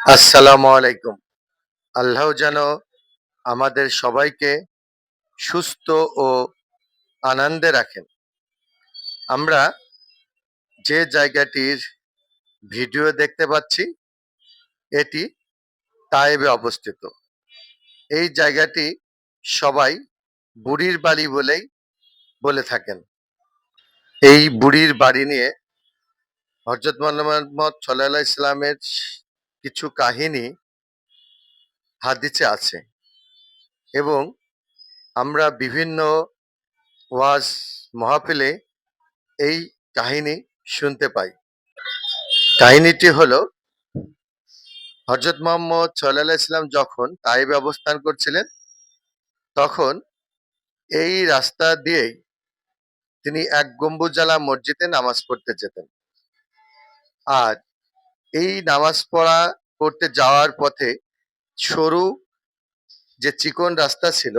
আসসালামু আলাইকুম। আল্লাহ যেন আমাদের সবাইকে সুস্থ ও আনন্দে রাখেন। আমরা যে জায়গাটির ভিডিও দেখতে পাচ্ছি, এটি তায়েবে অবস্থিত। এই জায়গাটি সবাই বুড়ির বাড়ি বলেই বলে থাকেন। এই বুড়ির বাড়ি নিয়ে হজরত মোহাম্মদ সাল্লাহ ইসলামের কিছু কাহিনী হাদিসে আছে এবং আমরা বিভিন্ন ওয়াজ মহাফিলে এই কাহিনী শুনতে পাই। কাহিনীটি হলো হজরত মোহাম্মদ সাল্লাহ ইসলাম যখন তাইবে অবস্থান করছিলেন, তখন এই রাস্তা দিয়েই তিনি এক গম্বুজালা মসজিদে নামাজ পড়তে যেতেন। আর এই নামাজ পড়া করতে যাওয়ার পথে সরু যে চিকন রাস্তা ছিল,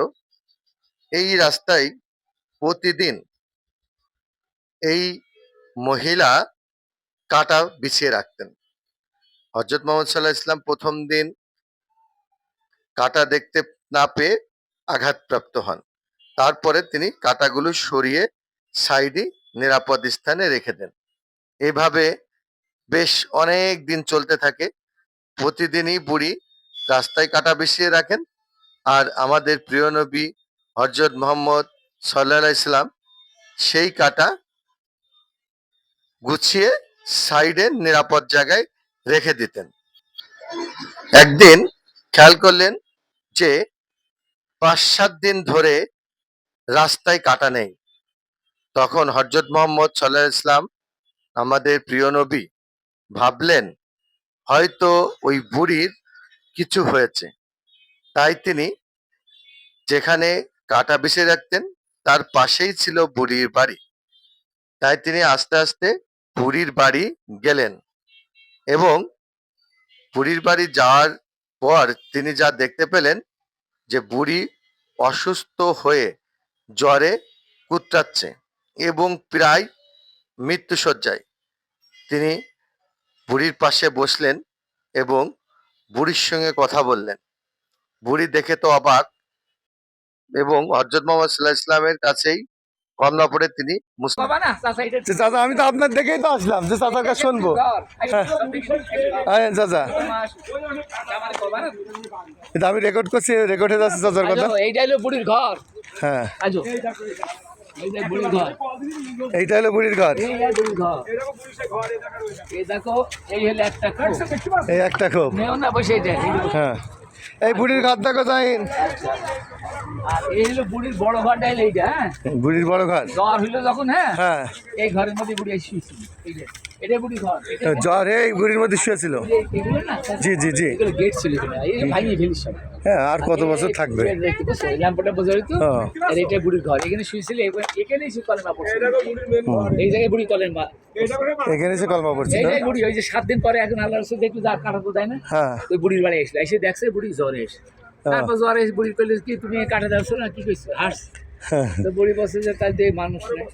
এই রাস্তায় প্রতিদিন এই মহিলা কাটা বিছিয়ে রাখতেন। হজরত মোহাম্মদ সাল্লাহ ইসলাম প্রথম দিন কাটা দেখতে না পেয়ে আঘাতপ্রাপ্ত হন। তারপরে তিনি কাটাগুলো সরিয়ে সাইডে নিরাপদ স্থানে রেখে দেন। এভাবে বেশ অনেক দিন চলতে থাকে। প্রতিদিনই বুড়ি রাস্তায় কাটা বিছিয়ে রাখেন। আর আমাদের প্রিয় নবী হজরত মোহাম্মদ সাল্লাহ ইসলাম সেই কাটা গুছিয়ে সাইডে নিরাপদ জায়গায় রেখে দিতেন। একদিন খেয়াল করলেন যে পাঁচ সাত দিন ধরে রাস্তায় কাটা নেই। তখন হজরত মোহাম্মদ সাল্লাহ ইসলাম আমাদের প্রিয় নবী ভাবলেন, হয়তো ওই বুড়ির কিছু হয়েছে। তাই তিনি যেখানে কাটা বিছিয়ে রাখতেন, তার পাশেই ছিল বুড়ির বাড়ি। তাই তিনি আস্তে আস্তে বুড়ির বাড়ি গেলেন এবং বুড়ির বাড়ি যাওয়ার পর তিনি যা দেখতে পেলেন যে বুড়ি অসুস্থ হয়ে জ্বরে কুত্রাচ্ছে এবং প্রায় মৃত্যুসজ্জায় তিনি বুড়ির পাশে বসলেন এবং বুড়ির সঙ্গে কথা বললেন। বুড়ি দেখে তো অবাক এবং হজরত মোহাম্মদ সাল্লাহ ইসলামের কাছেই কমলাপুরে তিনি মুসলিম বাবা চাচা আমি তো আপনার দেখেই তো আসলাম যে চাচার কাছে শুনব। হ্যাঁ চাচা। আমি রেকর্ড করছি রেকর্ড হয়ে যাচ্ছে চাচার কথা। আজো, এইটা হলো বুড়ির ঘর। হ্যাঁ। এইটা বুড়ির হলো বুড়ির ঘর। এই বুড়ির ঘর। দেখো এই হলো একটা খোপ এই একটা খুব। না বসে এই হ্যাঁ। এই বুড়ির ঘর দেখো যাইন আর এই হলো বুড়ির বড় ঘরটা হলো এইটা হ্যাঁ? বুড়ির বড় ঘর? জ্বর হইল যখন হ্যাঁ? হ্যাঁ। এই ঘরের মধ্যে বুড়ি শুয়েছিল। এই এটা বুড়ি ঘর। জ্বর এই বুড়ির মধ্যে শুয়েছিল। জি জি জি। গেট ছিল এই ভাঙিয়ে ফেলিস সব। হ্যাঁ আর কত বছর থাকবে? ল্যাম্পটা বোঝা তো। আর এটা বুড়ির ঘর। এখানে শুয়েছিল এখানেই সে কলেমা পড়ছে। এই জায়গায় বুড়ি কলেমা এখানে এসে কলমা পড়ছিল এইটাই বুড়ি ওই যে সাত দিন পরে এখন আল্লাহ রসুল দেখল যা কাটাতে দেয় না। হ্যাঁ। ওই বুড়ির বাড়ি এসে এসে দেখছে বুড়ি জ্বরে এসে। তারপর জ্বরে বুড়ি করলে কি তুমি কাটা দাও না? কি কইছো? হাস। হ্যাঁ। তো বুড়ি বসে যে তাই দিয়ে মানুষ নাই।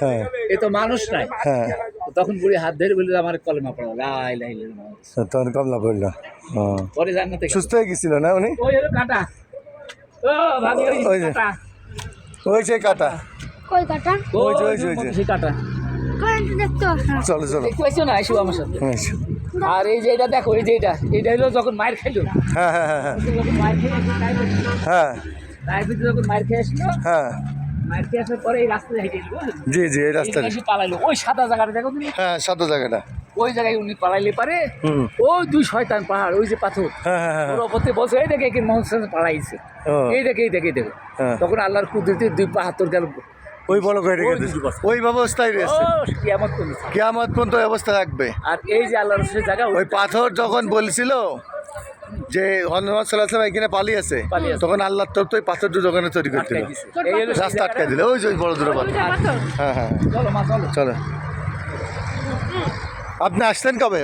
হ্যাঁ। এ তো মানুষ নাই। হ্যাঁ। তখন বুড়ি হাত ধরে বলল আমার কলেমা পড়া। লাই লাই। তখন কমলা পড়ল। হ্যাঁ পরে জান্নাতে। সুস্থ হয়ে গেছিল না উনি? ওই হলো কাটা। ও ভাবি ওই কাটা। ওই সেই কাটা। কই কাটা? ওই যে, ওই যে, ওই সেই কাটা। কারেন্ট দেখতে চলো চলো। পাইছো না এসো আমার সাথে। হ্যাঁ আর এই যে এটা দেখো এই যে এটা এটা হলো যখন মায়ের খাইলো হ্যাঁ হ্যাঁ হ্যাঁ হ্যাঁ। যখন মায়ের হ্যাঁ। তাই যখন মায়ের খেয়ে আসলো হ্যাঁ। মায়ের খেয়ে আসার পরে এই হেঁটে? জি জি এই এই পালাইলো। ওই সাদা জায়গাটা দেখো তুমি। হ্যাঁ সাদা জায়গাটা। ওই জায়গায় উনি পালাইলে পারে ওই দুই শয়তান পাহাড় ওই যে পাথর। হ্যাঁ বসে এই দেখে মোহন পালাইছে। এই দেখে এই দেখে দেখো। তখন আল্লাহর কুদরতে দুই পাহাতর গেল। ওই বড় করে রেখে ওই দিয়েছে দুটো ওই অবস্থায় রয়েছে। কেয়ামত পর্যন্ত অবস্থা থাকবে। আর এই যে আল্লাহর রসুলের জায়গা ওই পাথর যখন বলছিল যে হনুমান সাল্লাহ এখানে পালিয়েছে। তখন আল্লাহ তরফ তো ওই পাথরটা দোকানে তৈরি সেই রাস্তা আটকাই জায়গাটা। দিল। ওই যে ওই বড় দুটো পাথর। হ্যাঁ হ্যাঁ। চলো আপনি আসলেন কবে?